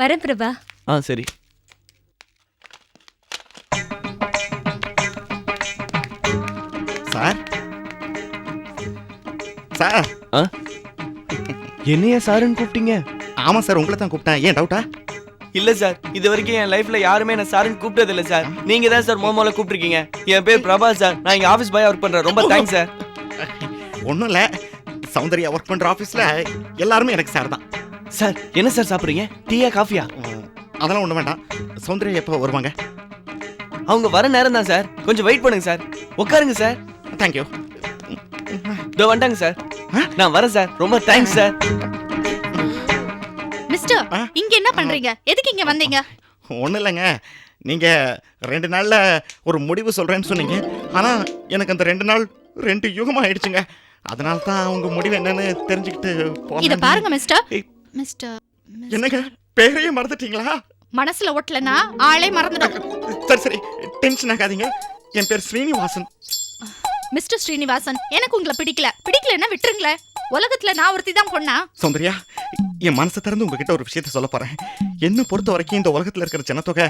வரேன் பிரபா. ஆ சரி. சார்? சார்? ஆ? என்னைய சாருன்னு கூப்பிட்டீங்க? ஆமா சார் உங்களை தான் கூப்பிட்டேன். ஏன் டவுட்டா இல்ல சார் இது வரைக்கும் என் லைஃப்ல யாருமே என்ன சாருன்னு கூப்பிட்டது இல்ல சார். நீங்க தான் சார் மோமோல கூப்பிட்டுருக்கீங்க. என் பேர் பிரபா சார். நான் இங்க ஆபீஸ் பாயா ஒர்க் பண்றேன். ரொம்ப தேங்க்ஸ் சார். ஒன்றும் இல்லை. சௌந்தர்யா ஒர்க் பண்ற ஆஃபீஸில் எல்லாருமே எனக்கு சார் தான். சார் என்ன சார் சாப்பிடுறீங்க? டீயா காஃபியா? அதெல்லாம் ஒன்றும் வேண்டாம். சௌந்தர்யா எப்போ வருவாங்க? அவங்க வர நேரம் தான் சார். கொஞ்சம் வெயிட் பண்ணுங்க சார். உட்காருங்க சார். தேங்க்யூ இதோ வந்துட்டாங்க சார். நான் வரேன் சார். ரொம்ப தேங்க்ஸ் சார். மிஸ்டர்? இங்க என்ன பண்றீங்க? எதுக்கு இங்க வந்தீங்க? ஒன்றும் இல்லைங்க. நீங்கள் ரெண்டு நாளில் ஒரு முடிவு சொல்கிறேன்னு சொன்னீங்க. ஆனால் எனக்கு அந்த ரெண்டு நாள் ரெண்டு யுகமாக ஆயிடுச்சுங்க அதனால தான் உங்க முடிவு என்னன்னு தெரிஞ்சுக்கிட்டு இத பாருங்க மிஸ்டர். மிஸ்டர் என்னங்க? பேரையே மறந்துட்டீங்களா? மனசுல ஒட்டலனா ஆளே மறந்துடும் சரி சரி. டென்ஷன் ஆகாதீங்க. என் பேர் ஸ்ரீனிவாசன். மிஸ்டர் ஸ்ரீனிவாசன் எனக்கு உங்களை பிடிக்கல. பிடிக்கலன்னா விட்டுருங்களேன். உலகத்துல நான் ஒருத்தி தான் பொண்ணா. சௌந்தர்யா என் மனசை திறந்து உங்ககிட்ட ஒரு விஷயத்த சொல்ல போறேன். என்ன பொறுத்த வரைக்கும் இந்த உலகத்துல இருக்கிற ஜனத்தொகை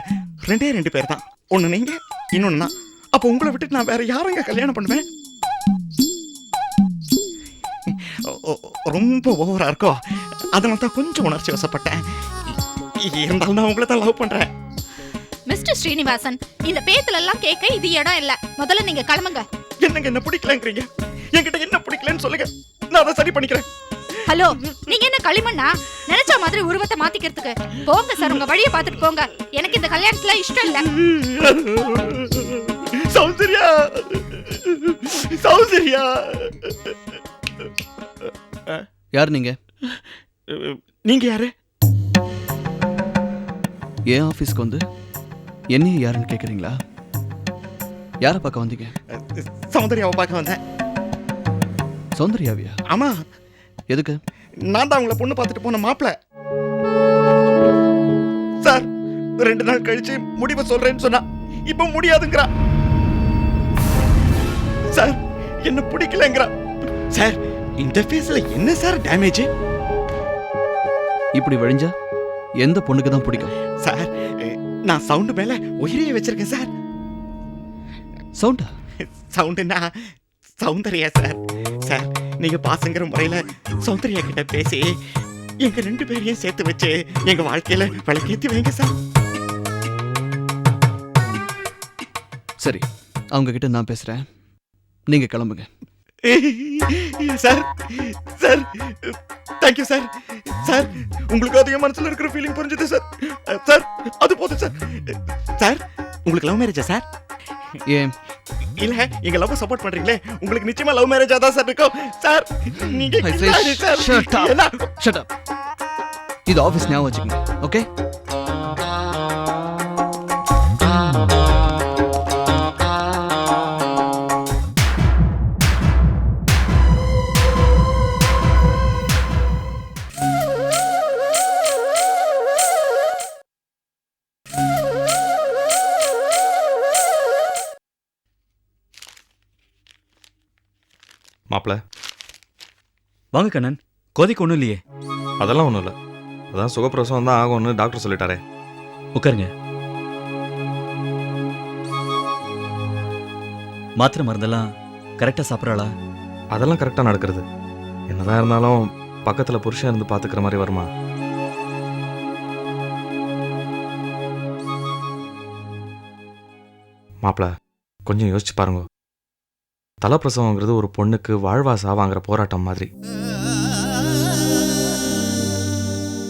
ரெண்டே ரெண்டு பேர் தான் ஒண்ணு நீங்க இன்னொன்னு நான். அப்போ உங்களை விட்டுட்டு நான் வேற யாருங்க கல்யாணம் பண்ணுவேன்? ரொம்ப ஓவரா இருக்கோ? அதனால தான் கொஞ்சம் உணர்ச்சி வசப்பட்டேன். இருந்தாலும் நான் உங்களை தான் லவ் பண்றேன். மிஸ்டர் ஸ்ரீனிவாசன் இந்த பேத்துல எல்லாம் கேட்க இது இடம் இல்ல. முதல்ல நீங்க கிளம்புங்க. என்னங்க என்ன பிடிக்கலங்கிறீங்க? என்கிட்ட என்ன பிடிக்கலன்னு சொல்லுங்க. நான் அதை சரி பண்ணிக்கிறேன். ஹலோ நீங்க என்ன களிமண்ணா? நினைச்ச மாதிரி உருவத்தை மாத்திக்கிறதுக்கு. போங்க சார் உங்க வழியை பார்த்துட்டு போங்க. எனக்கு இந்த கல்யாணத்துல இஷ்டம் இல்ல. சௌந்தர்யா! சௌந்தர்யா! யார் நீங்க? நீங்க யாரு? என் ஆஃபீஸ்க்கு வந்து என்னையும் யாருன்னு கேட்குறீங்களா யாரை பார்க்க வந்தீங்க? சௌந்தர்யாவை பார்க்க வந்தேன். சௌந்தர்யாவியா? ஆமா. எதுக்கு? நான் தான் உங்களை பொண்ணு பார்த்துட்டு போன மாப்பிள. சார் ரெண்டு நாள் கழிச்சு முடிவை சொல்றேன்னு சொன்னா இப்ப முடியாதுங்கிறா. சார் என்ன பிடிக்கலங்கிறா. சார் இந்த ஃபேஸ்ல என்ன சார் டேமேஜ் இப்படி வழிஞ்சா எந்த பொண்ணுக்கு தான் பிடிக்கும்? சார் நான் சவுண்டு மேல உயிரையே வச்சிருக்கேன் சார். சவுண்டா? சவுண்டுனா சௌந்தர்யா சார். சார் நீங்க பாசங்கிற முறையில சௌந்தர்யா கிட்ட பேசி எங்க ரெண்டு பேரையும் சேர்த்து வச்சு எங்க வாழ்க்கையில விளக்கேத்தி வைங்க சார். சரி அவங்க கிட்ட நான் பேசுறேன். நீங்க கிளம்புங்க. Sir sir thank you sir. Sir உங்களுக்கு அதிக மனசுல இருக்கிற ஃபீலிங் புரிஞ்சுது சார். சார் அது போதும் சார். சார் உங்களுக்கு லவ் மேரேஜா சார்? இல்ல எங்க லவ் சப்போர்ட் பண்றீங்களே? உங்களுக்கு நிச்சயமா லவ் மேரேஜா தான் சார் இருக்கும். சார் நீங்க? ஷட் அப் இது ஆஃபீஸ் ஞாபகம் வச்சுக்கோங்க ஓகே மாப்பிள. வாங்க கண்ணன். கோதைக்கு ஒன்றும் இல்லையே. அதெல்லாம் ஒன்றும் இல்லை. அதான் சுகப்பிரசவம் தான் ஆகும்னு டாக்டர் சொல்லிட்டாரே. உட்காருங்க. மாத்திரை மருந்தெல்லாம் கரெக்டாக சாப்பிட்றாளா? அதெல்லாம் கரெக்டாக நடக்கிறது. என்னதான் இருந்தாலும் பக்கத்தில் புருஷன் இருந்து பார்த்துக்கிற மாதிரி வருமா? மாப்பிள கொஞ்சம் யோசிச்சு பாருங்க. தலைப்பிரசவங்கிறது ஒரு பொண்ணுக்கு வாழ்வா சாவாங்கிற போராட்டம் மாதிரி.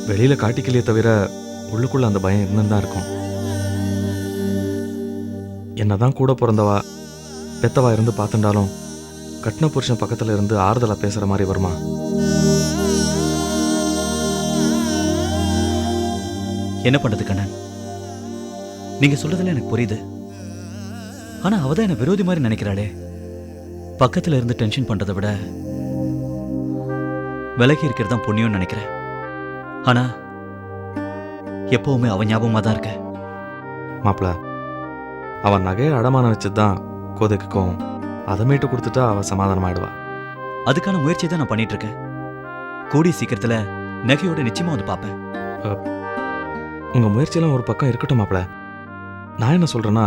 வெளியில காட்டிக்கலையே தவிர உள்ளுக்குள்ள அந்த பயம் இருந்துதான் தான் இருக்கும். என்னதான் கூட பிறந்தவா பெத்தவா இருந்து பார்த்துட்டாலும் கட்டின புருஷன் பக்கத்துல இருந்து ஆறுதலா பேசுற மாதிரி வருமா? என்ன பண்ணுறது கண்ணன்? நீங்கள் சொல்கிறதுல எனக்கு புரியுது. ஆனால் அவள் தான் என்னை விரோதி மாதிரி நினைக்கிறாளே. பக்கத்தில் இருந்து டென்ஷன் பண்ணுறதை விட விலகி இருக்கிறது தான் புண்ணியம்னு நினைக்கிறேன். ஆனால் எப்பவுமே அவன் ஞாபகமாக தான் இருக்க. மாப்பிள அவன் நகையை அடமானம் வச்சதுதான் கோதைக்கு கோவம் அதை மீட்டு கொடுத்துட்டா அவ சமாதானமாயிடுவா. அதுக்கான முயற்சி தான் நான் பண்ணிட்டு இருக்கேன் கூடிய சீக்கிரத்தில் நகையோட நிச்சயமாக வந்து பார்ப்பேன். உங்க முயற்சியெல்லாம் ஒரு பக்கம் இருக்கட்டும் மாப்ள. நான் என்ன சொல்றேன்னா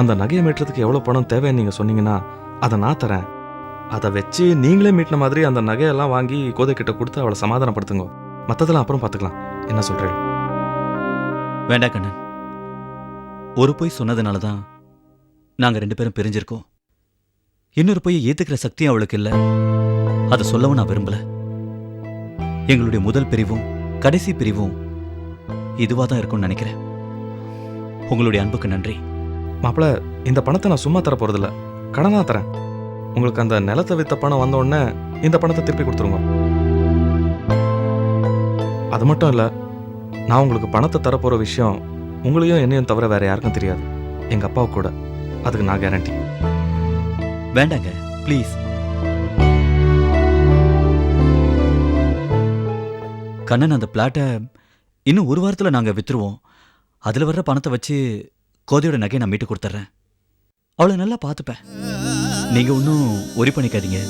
அந்த நகையை மீட்டுறதுக்கு எவ்வளவு பணம் தேவைன்னு நீங்க சொன்னீங்கன்னா அதை நான் தரேன். அதை வச்சு நீங்களே மீட்டின மாதிரி அந்த நகையெல்லாம் வாங்கி கோதை கிட்ட கொடுத்து அவளை சமாதானப்படுத்துங்க. மத்ததெல்லாம் அப்புறம் பார்த்துக்கலாம். என்ன சொல்றேன் வேண்டாம் கண்ணன். ஒரு பொய் சொன்னதுனால தான் நாங்க ரெண்டு பேரும் பிரிஞ்சிருக்கோம். இன்னொரு பொய்யை ஏத்துக்கிற சக்தியும் அவளுக்கு இல்ல. அதை சொல்லவும் நான் விரும்பல. எங்களுடைய முதல் பிரிவும் கடைசி பிரிவும் இதுவா தான் இருக்கும்னு நினைக்கிறேன். உங்களுடைய அன்புக்கு நன்றி. மாப்பிள இந்த பணத்தை நான் சும்மா தர போறதில்ல கடனாக தரேன். உங்களுக்கு அந்த நிலத்தை வித்த பணம் வந்த உடனே இந்த பணத்தை திருப்பி கொடுத்துருங்க. அது மட்டும் இல்லை நான் உங்களுக்கு பணத்தை தரப்போகிற விஷயம் உங்களையும் என்னையும் தவிர வேற யாருக்கும் தெரியாது. எங்கள் அப்பாவுக்கு கூட. அதுக்கு நான் கேரண்டி வேண்டாங்க ப்ளீஸ் கண்ணன் அந்த பிளாட்டை இன்னும் ஒரு வாரத்தில் நாங்கள் விற்றுருவோம் அதில் வர்ற பணத்தை வச்சு கோதையோட நகையை நான் மீட்டு கொடுத்துட்றேன் அவளை நல்லா பார்த்துப்பேன். நீங்கள் ஒன்றும் ஒரி பண்ணிக்காதீங்க.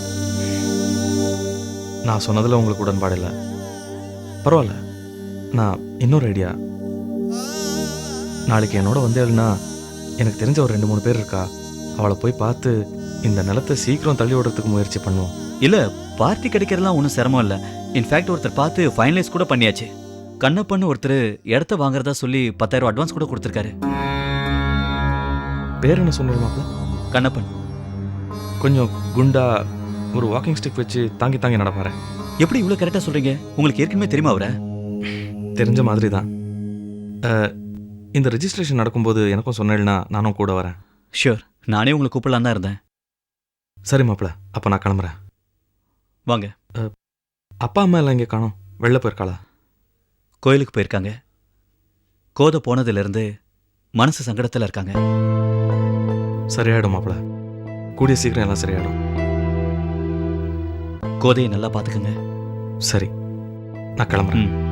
நான் சொன்னதுல உங்களுக்கு உடன்பாடு இல்லை. பரவாயில்ல. நான் இன்னொரு ஐடியா நாளைக்கு என்னோட வந்தேன்னா எனக்கு தெரிஞ்ச ஒரு ரெண்டு மூணு பேர் இருக்கா? அவளை போய் பார்த்து இந்த நிலத்தை சீக்கிரம் தள்ளி விடுறதுக்கு முயற்சி பண்ணுவோம். இல்லை பார்ட்டி கிடைக்கிறதுலாம் ஒன்றும் சிரமம் இல்லை. இன்ஃபேக்ட் ஒருத்தர் பார்த்து ஃபைனலைஸ் கூட பண்ணியாச்சு. கண்ணப்பன்னு ஒருத்தர் இடத்த வாங்குறதா சொல்லி பத்தாயிரம் அட்வான்ஸ் கூட கொடுத்துருக்காரு. பேர் என்ன சொன்னீங்க? கண்ணப்பன். கொஞ்சம் குண்டா ஒரு வாக்கிங் ஸ்டிக் வச்சு தாங்கி தாங்கி நடப்பாரு. எப்படி இவ்வளோ கரெக்டாக சொல்கிறீங்க உங்களுக்கு ஏற்கனவே தெரியுமா அவரை? தெரிஞ்ச மாதிரி தான் இந்த ரெஜிஸ்ட்ரேஷன் நடக்கும்போது எனக்கும் சொன்னேன்னா நானும் கூட வரேன். ஷூர் நானே உங்களை கூப்பிடலாம் தான் இருந்தேன். சரி மாப்ள அப்போ நான் கிளம்புறேன். வாங்க. அப்பா அம்மா எல்லாம் இங்கே காணோம்? வெளில போயிருக்காளா? கோயிலுக்கு போயிருக்காங்க. கோதை போனதிலிருந்து மனசு சங்கடத்தில் இருக்காங்க. சரியாயிடும் மாப்ள கூடிய சீக்கிரம் எல்லாம் சரியாயிடும். கோதையை நல்லா பார்த்துக்கங்க. சரி. நான் கிளம்புறேன்.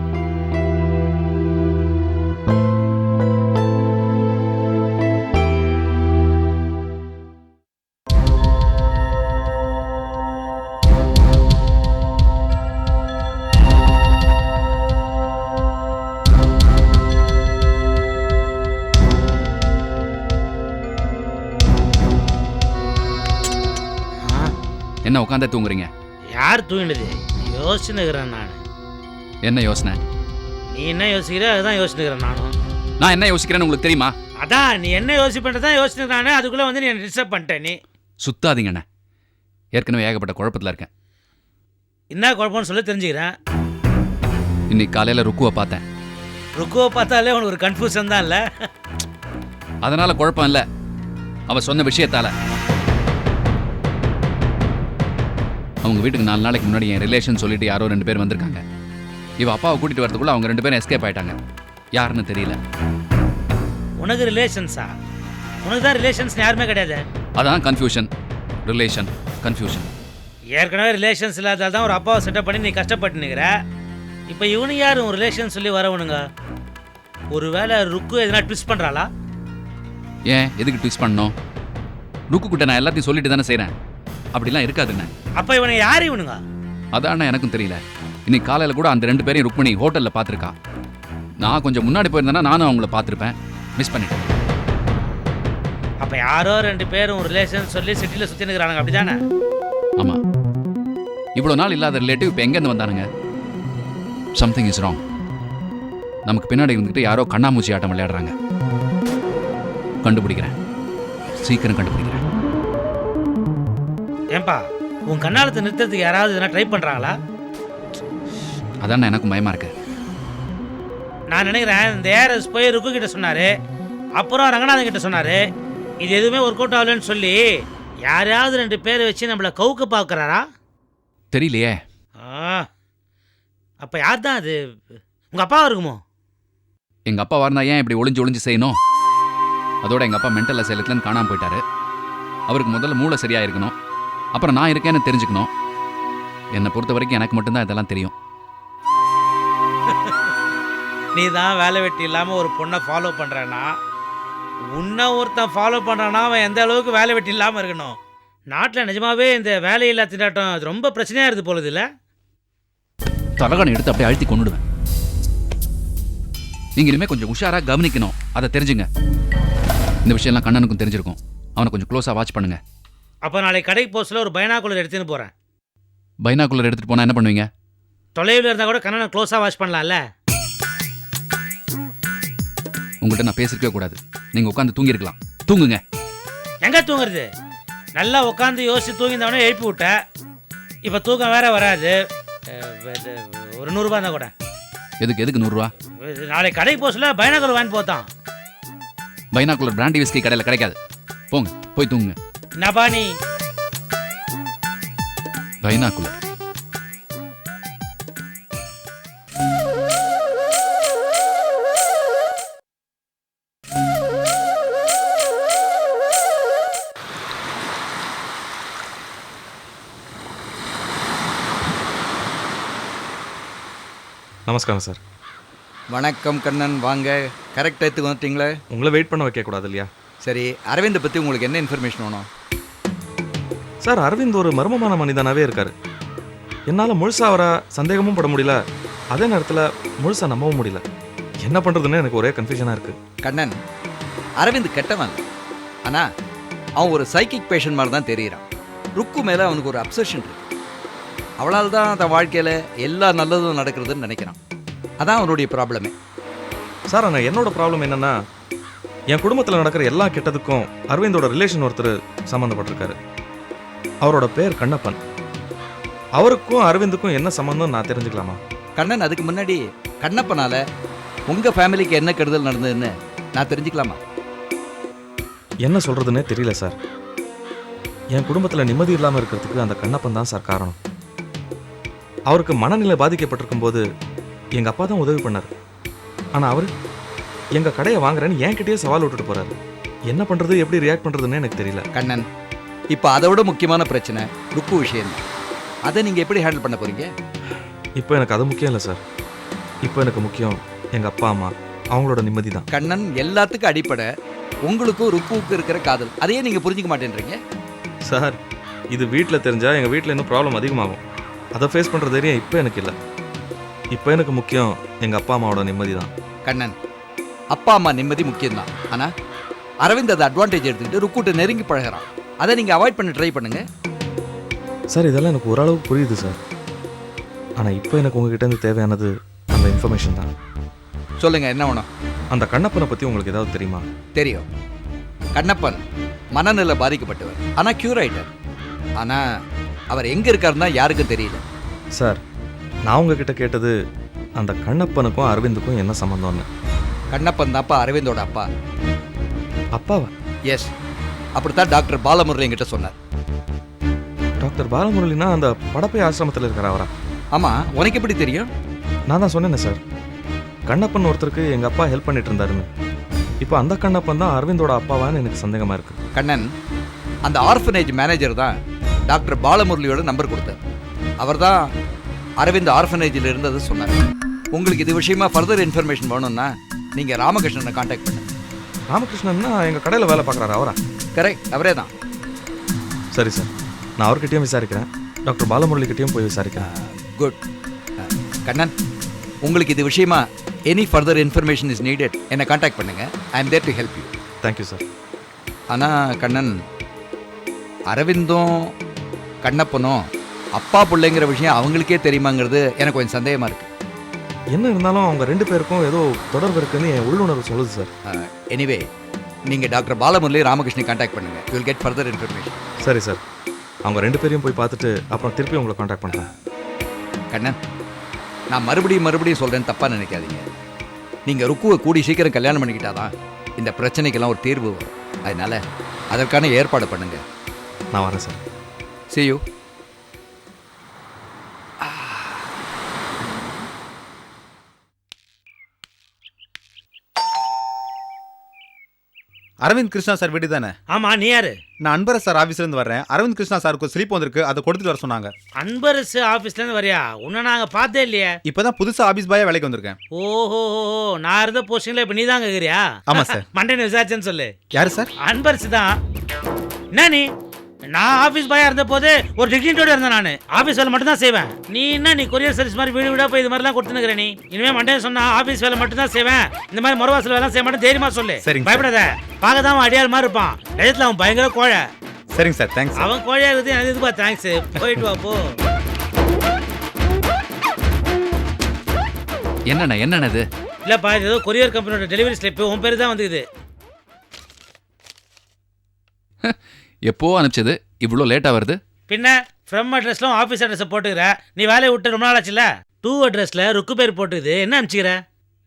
என்ன உட்காந்தே தூங்குறீங்க? யார் தூங்கினது? யோசிச்சுன்னுக்கிறேன் நான். என்ன யோசனை? நீ என்ன யோசிக்கிற? அதுதான் யோசிச்சுக்கிறேன் நானும். நான் என்ன யோசிக்கிறேன்னு உங்களுக்கு தெரியுமா? அதான் நீ என்ன யோசிப்பேன் தான் யோசிச்சுக்கிறானே அதுக்குள்ளே வந்து நீ டிஸ்டர்ப் பண்ணிட்ட நீ? சுத்தாதீங்கண்ணே ஏற்கனவே ஏகப்பட்ட குழப்பத்தில் இருக்கேன். என்ன குழப்பம்னு சொல்லி தெரிஞ்சுக்கிறேன். இன்னைக்கு காலையில் ருக்குவை பார்த்தேன். ருக்குவை பார்த்தாலே உனக்கு ஒரு கன்ஃபியூஷன் தான் இல்லை? அதனால குழப்பம் இல்லை. அவ சொன்ன விஷயத்தால. அவங்க வீட்டுக்கு நாலு நாளைக்கு முன்னாடி என் ரிலேஷன் சொல்லிட்டு யாரோ ரெண்டு பேர் வந்திருக்காங்க. இவ அப்பாவை கூட்டிட்டு வரதுக்குள்ள அவங்க ரெண்டு பேரும் எஸ்கேப் ஆயிட்டாங்க. யாருன்னு தெரியல. உனக்கு ரிலேஷன்ஸா உனக்கு தான் ரிலேஷன்ஸ் யாருமே கிடையாது. அதான் கன்ஃபியூஷன் ரிலேஷன் கன்ஃபியூஷன் ஏற்கனவே ரிலேஷன்ஸ் இல்லாதால தான் ஒரு அப்பாவை செட்டப் பண்ணி நீ கஷ்டப்பட்டு நிற்கிற இப்போ இவனு யார்? உன் ரிலேஷன் சொல்லி வரவனுங்க ஒருவேளை ருக்கு எதனா ட்விஸ்ட் பண்ணுறாளா ஏன்? எதுக்கு ட்விஸ்ட் பண்ணணும்? ருக்கு கிட்ட நான் எல்லாத்தையும் சொல்லிட்டு தானே செய்கிறேன் அப்படிலாம் இருக்காதுண்ணே. அப்போ இவனை யார் இவனுங்க? அதான் எனக்கும் தெரியல. இன்னைக்கு காலையில் கூட அந்த ரெண்டு பேரையும் ருக்மணி ஹோட்டலில் பார்த்துருக்கா. நான் கொஞ்சம் முன்னாடி போயிருந்தேன்னா நானும் அவங்கள பார்த்துருப்பேன். மிஸ் பண்ணிட்டேன். அப்போ யாரோ ரெண்டு பேரும் ரிலேஷன் சொல்லி சிட்டியில் சுற்றி நிற்கிறானுங்க அப்படி தானே ஆமாம் இவ்வளோ நாள் இல்லாத ரிலேட்டிவ் இப்போ எங்கேருந்து வந்தானுங்க? சம்திங் இஸ் ராங் நமக்கு பின்னாடி இருந்துக்கிட்டு யாரோ கண்ணாமூச்சி ஆட்டம் விளையாடுறாங்க. கண்டுபிடிக்கிறேன். சீக்கிரம் கண்டுபிடிக்கிறேன். ஏன்பா உன் கண்ணாலத்தை நிறுத்தத்துக்கு யாராவது எதனா ட்ரை பண்ணுறாங்களா அதான் எனக்கும் பயமாக இருக்கு. நான் நினைக்கிறேன் இந்த ஏஆர்எஸ் போய் ருக்கு கிட்ட சொன்னார் அப்புறம் ரங்கநாதன் கிட்ட சொன்னார் இது எதுவுமே ஒர்க் அவுட் ஆகலன்னு சொல்லி யாரையாவது ரெண்டு பேரை வச்சு நம்மளை கவுக்க பார்க்குறாரா? தெரியலையே. அப்போ யார் தான் அது? உங்கள் அப்பா இருக்குமோ? எங்கள் அப்பா வரந்தா ஏன் இப்படி ஒளிஞ்சு ஒளிஞ்சு செய்யணும்? அதோட எங்கள் அப்பா மென்டல் அசைலத்துலேருந்து காணாமல் போயிட்டாரு. அவருக்கு முதல்ல மூளை சரியா இருக்கணும் அப்புறம் நான் இருக்கேன்னு தெரிஞ்சுக்கணும். என்னை பொறுத்த வரைக்கும் எனக்கு மட்டும்தான் இதெல்லாம் தெரியும். நீ தான் வேலை வெட்டி இல்லாமல் ஒரு பொண்ணை ஃபாலோ பண்ணுறேன்னா உன்னை ஒருத்தன் ஃபாலோ பண்ணுறான்னா அவன் எந்த அளவுக்கு வேலை வெட்டி இல்லாமல் இருக்கணும்? நாட்டில் நிஜமாவே இந்த வேலையில்லா திண்டாட்டம் அது ரொம்ப பிரச்சனையாக இருக்குது போலுது இல்லை தலகாணி எடுத்து அப்படியே அழுத்தி கொண்டுடுவேன் நீங்க இனிமே கொஞ்சம் உஷாரா கவனிக்கணும். அதை தெரிஞ்சுங்க. இந்த விஷயம்லாம் கண்ணனுக்கும் தெரிஞ்சிருக்கும். அவனை கொஞ்சம் க்ளோஸா வாட்ச் பண்ணுங்க. அப்போ நாளைக்கு கடைக்கு போஸ்டில் ஒரு பைனாக்குலர் எடுத்துன்னு போகிறேன் பைனாக்குலர் எடுத்துட்டு போனா என்ன பண்ணுவீங்க? தொலைவில் இருந்தால் கூட கண்ணனை க்ளோஸாக வாட்ச் பண்ணலாம்ல. உங்கள்கிட்ட நான் பேசிருக்கவே கூடாது. நீங்க உட்காந்து தூங்கிருக்கலாம் தூங்குங்க. எங்கே தூங்குறது? நல்லா உட்காந்து யோசிச்சு தூங்கிந்தவனே எழுப்பி விட்டேன் இப்போ தூக்கம் வேற வராது. ஒரு நூறுரூபா இருந்தால் கூட. எதுக்கு எதுக்கு நூறுரூவா நாளைக்கு கடைக்கு போஸ்டில் பைனாக்குலர் வாங்கி போத்தான். பைனாக்குலர் பிராண்டி விஸ்கி கடையில் கிடைக்காது. போங்க போய் தூங்குங்க. என்னப்பா நீ பைனாக்குலர் நமஸ்காரம் சார். வணக்கம் கண்ணன். வாங்க. கரெக்ட் டயத்துக்கு வந்துட்டீங்களே? உங்களை வெயிட் பண்ண வைக்கக்கூடாது இல்லையா? சரி அரவிந்தை பற்றி உங்களுக்கு என்ன இன்ஃபர்மேஷன் வேணும்? சார் அரவிந்த் ஒரு மர்மமான மனிதனாவே இருக்காரு. என்னால் முழுசா அவரை சந்தேகமும் பட முடியல. அதே நேரத்தில் முழுசா நம்பவும் முடியல. என்ன பண்ணுறதுன்னு எனக்கு ஒரே கன்ஃபியூஷனாக இருக்குது கண்ணன் அரவிந்த் கெட்டவன். ஆனால் அவன் ஒரு சைக்கிக் பேஷண்ட் மாதிரி தான் தெரிகிறான் ருக்கு மேலே அவனுக்கு ஒரு அப்சஷன் இருக்கு. அவளால் தான் அந்த வாழ்க்கையில் எல்லா நல்லதும் நடக்கிறதுன்னு நினைக்கிறான். அதான் அவனுடைய ப்ராப்ளமே சார் ஆனால் என்னோட ப்ராப்ளம் என்னன்னா என் குடும்பத்தில் நடக்கிற எல்லா கெட்டதுக்கும் அரவிந்தோட ரிலேஷன் ஒருத்தர் சம்மந்தப்பட்டிருக்காரு. அவரோட பேர் கண்ணப்பன். அவருக்கும் அரவிந்துக்கும் என்ன சம்மந்தம் நான் தெரிஞ்சுக்கலாமா? கண்ணன் அதுக்கு முன்னாடி கண்ணப்பனால உங்கள் ஃபேமிலிக்கு என்ன கெடுதல் நடந்ததுன்னு நான் தெரிஞ்சுக்கலாமா? என்ன சொல்கிறதுனே தெரியல சார் என் குடும்பத்தில் நிம்மதி இல்லாமல் இருக்கிறதுக்கு அந்த கண்ணப்பன் தான் சார் காரணம். அவருக்கு மனநிலை பாதிக்கப்பட்டிருக்கும் போது எங்கள் அப்பா தான் உதவி பண்ணார். ஆனால் அவர் எங்கள் கடையை வாங்குறேன்னு என்கிட்டயே சவால் விட்டுட்டு போகிறாரு என்ன பண்ணுறது எப்படி ரியாக்ட் பண்ணுறதுன்னு எனக்கு தெரியல. கண்ணன் இப்போ அதை விட முக்கியமான பிரச்சனை ருக்கு விஷயம். அதை நீங்கள் எப்படி ஹேண்டில் பண்ண போகிறீங்க இப்போ எனக்கு அது முக்கியம் இல்லை சார் இப்போ எனக்கு முக்கியம் எங்கள் அப்பா அம்மா அவங்களோட நிம்மதி தான். கண்ணன் எல்லாத்துக்கும் அடிப்படை. உங்களுக்கும் ருக்குவுக்கு இருக்கிற காதல். அதையே நீங்கள் புரிஞ்சுக்க மாட்டேன்றீங்க? சார் இது வீட்டில் தெரிஞ்சால் எங்கள் வீட்டில் இன்னும் ப்ராப்ளம் அதிகமாகும். அதை ஃபேஸ் பண்ணுற தைரியம் இப்போ எனக்கு இல்லை. இப்போ எனக்கு முக்கியம் எங்கள் அப்பா அம்மாவோட நிம்மதி தான். கண்ணன் அப்பா அம்மா நிம்மதி முக்கியம்தான். ஆனால் அரவிந்த் அதை அட்வான்டேஜ் எடுத்துக்கிட்டு ருக்குட்ட நெருங்கி பழகுறான். அதை நீங்கள் அவாய்ட் பண்ண ட்ரை பண்ணுங்க. சார் இதெல்லாம் எனக்கு ஓரளவு புரியுது சார். ஆனால் இப்போ எனக்கு உங்ககிட்ட இருந்து தேவையானது அந்த இன்ஃபர்மேஷன் தான். சொல்லுங்க என்ன வேணும்? அந்த கண்ணப்பனை பற்றி உங்களுக்கு ஏதாவது தெரியுமா? தெரியும். கண்ணப்பன் மனநிலை பாதிக்கப்பட்டவர். ஆனால் க்யூர் ஆயிட்டார். ஆனால் அவர் எங்கே இருக்காருன்னா யாருக்கும் தெரியல. சார் நான் உங்ககிட்ட கேட்டது அந்த கண்ணப்பனுக்கும் அரவிந்துக்கும் என்ன சம்மந்தம்னு கண்ணப்பன் தான்ப்பா அரவிந்தோட அப்பா. அப்பாவா? எஸ் அப்படித்தான் டாக்டர் பாலமுரளி என்கிட்ட சொன்னார். டாக்டர் பாலமுரளினா அந்த படப்பை ஆசிரமத்தில் இருக்கிற அவரா? ஆமாம் உனக்கு எப்படி தெரியும்? நான் தான் சொன்னேனே சார். கண்ணப்பன் ஒருத்தருக்கு எங்கள் அப்பா ஹெல்ப் பண்ணிட்டு இருந்தாருன்னு. இப்போ அந்த கண்ணப்பன் தான் அரவிந்தோட அப்பாவான்னு எனக்கு சந்தேகமாக இருக்குது கண்ணன் அந்த ஆர்ஃபனேஜ் மேனேஜர் தான் டாக்டர் பாலமுரளியோட நம்பர் கொடுத்தார். அவர் தான் அரவிந்த் ஆர்ஃபனேஜில் இருந்தது சொன்னார். உங்களுக்கு இது விஷயமா ஃபர்தர் இன்ஃபர்மேஷன் வேணும்னா நீங்கள் ராமகிருஷ்ணனை காண்டாக்ட் பண்ணுங்க. ராமகிருஷ்ணன்னா எங்கள் கடையில் வேலை பார்க்குறாரு அவரா? கரெக்ட் அவரே தான். சரி சார் நான் அவர்கிட்டயும் விசாரிக்கிறேன். டாக்டர் பாலமுரளிக்கிட்டையும் போய் விசாரிக்கிறேன். குட் கண்ணன் உங்களுக்கு இது விஷயமா any further information is needed என்னை காண்டாக்ட் பண்ணுங்க. I am there to help you thank you sir ஆனால் கண்ணன் அரவிந்தும் கண்ணப்பனும் அப்பா பிள்ளைங்கிற விஷயம் அவங்களுக்கே தெரியுமாங்கிறது எனக்கு கொஞ்சம் சந்தேகமாக இருக்குது என்ன இருந்தாலும் அவங்க ரெண்டு பேருக்கும் ஏதோ தொடர்பு இருக்குன்னு என் உள்ளுணர்வு சொல்லுது சார் எனிவே நீங்கள் டாக்டர் பாலமுரளி ராமகிருஷ்ணனை காண்டாக்ட் பண்ணுங்க. You will get further information சரி சார் அவங்க ரெண்டு பேரையும் போய் பார்த்துட்டு அப்புறம் திருப்பி உங்களை காண்டாக்ட் பண்ணுறேன் கண்ணன் நான் மறுபடியும் மறுபடியும் சொல்கிறேன்னு தப்பாக நினைக்காதீங்க. நீங்கள் ருக்குவை கூடி சீக்கிரம் கல்யாணம் பண்ணிக்கிட்டாதான் இந்த பிரச்சனைக்கெல்லாம் ஒரு தீர்வு வரும். அதனால அதற்கான ஏற்பாடு பண்ணுங்க. நான் வரேன் sir see Aravind Krishna sir வீடு தானே? ஆமா நீ யாரு? நான் அன்பரஸ் சார் ஆஃபீஸ்ல இருந்து வர்றேன். அரவிந்த் கிருஷ்ணா சாருக்கு ஸ்லிப் வந்திருக்கு அதை கொடுத்துட்டு வர சொன்னாங்க. அன்பரசு ஆஃபீஸ்ல இருந்து வரியா? உன்னை நாங்க பார்த்தே இல்லையே. இப்பதான் புதுசா ஆபீஸ் பாயா வேலைக்கு வந்திருக்கேன். ஓஹோ நான் இருந்த போஸ்டிங்ல இப்ப நீ தான் கேக்குறியா ஆமா சார். மண்டே விசாரிச்சேன்னு சொல்லு. யாரு சார் அன்பரசு தான். என்ன நீ? நான் ஆஃபீஸ் பாயா இருந்த போது ஒரு டிகிரிட்டோட இருந்தேன் நான். ஆஃபீஸ் வேலை மட்டும் தான் செய்வேன். நீ என்ன நீ கொரியர் சர்வீஸ் மாதிரி வீடு வீடா போய் இது மாதிரிலாம் கொடுத்துனுக்குற நீ? இனிமே மண்டே சொன்னா ஆஃபீஸ் வேலை மட்டும் தான் செய்வேன். இந்த மாதிரி மறுவாசல் வேலை செய்ய மாட்டேன் தைரியமா சொல்லு. பயப்படாத. பார்க்க தான் அவன் அடியார் மாதிரி இருப்பான். நிஜத்துல அவன் பயங்கர கோழை. சரிங்க சார். தேங்க்ஸ் அவன் கோழையா இருக்குது எனக்கு இதுப்பா தேங்க்ஸ் போயிட்டு வா போ. என்னண்ணே என்னண்ணே இது? இல்லப்பா இது ஏதோ கொரியர் கம்பெனியோட டெலிவரி ஸ்லிப் உன் பேர் தான் வந்துக்குது. எப்போ அனுப்பிச்சது? இவ்வளோ லேட்டாக வருது? பின்ன ஃப்ரம் அட்ரஸ்லாம் ஆஃபீஸ் அட்ரஸை போட்டுக்கிற. நீ வேலையை விட்டு ரொம்ப நாள் ஆச்சுல டூ அட்ரஸ்ல ருக்கு பேர் போட்டுக்குது. என்ன அனுப்பிச்சிக்கிற?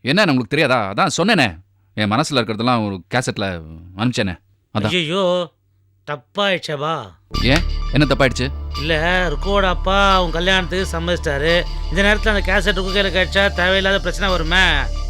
என்ன உங்களுக்கு தெரியாதா? அதான் சொன்னேனே. என் மனசில் இருக்கிறதெல்லாம் ஒரு கேசட்டில் அனுப்பிச்சேனே. அதான். ஐயோ தப்பாயிடுச்சேபா ஏன்? என்ன தப்பாயிடுச்சு? இல்ல ருக்குவோட அப்பா உன் கல்யாணத்துக்கு சம்மதிச்சிட்டாரு. இந்த நேரத்தில் அந்த கேசட் ருக்கு கையில் கிடைச்சா தேவையில்லாத பிரச்சனை வருமே.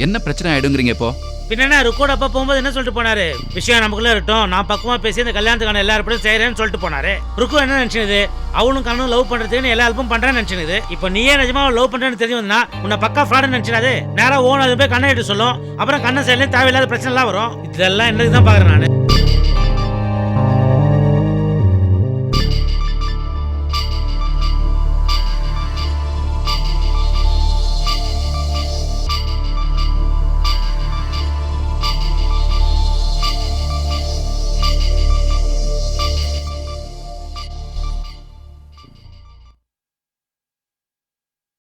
என்ன பிரச்சனை ஆயிடுங்கிறீங்க இப்போ? பின்ன ருக்கோட அப்பா போகும்போது என்ன சொல்லிட்டு போனாரு? விஷயம் நமக்குள்ள இருக்கட்டும். நான் பக்கமா பேசி இந்த கல்யாணத்துக்கான எல்லா ஏற்பாடும் செய்யறேன்னு சொல்லிட்டு போனாரு. ருக்கு என்ன நினைச்சினது? அவனும் கண்ணனும் லவ் பண்றதுக்கு எல்லா ஹெல்ப்பும் பண்றேன்னு நினைச்சினது. இப்போ நீயே நிஜமா லவ் பண்றேன்னு தெரிஞ்சு வந்தா உன்னை பக்கா ஃப்ராடு நினைச்சிடாது. நேரா ஓன் அது போய் கண்ணை எடுத்து சொல்லும் அப்புறம் கண்ணன் சைட்லேயும் தேவையில்லாத பிரச்சனை எல்லாம் வரும். இதெல்லாம் என்னது தான் பாக்குறேன் நான்?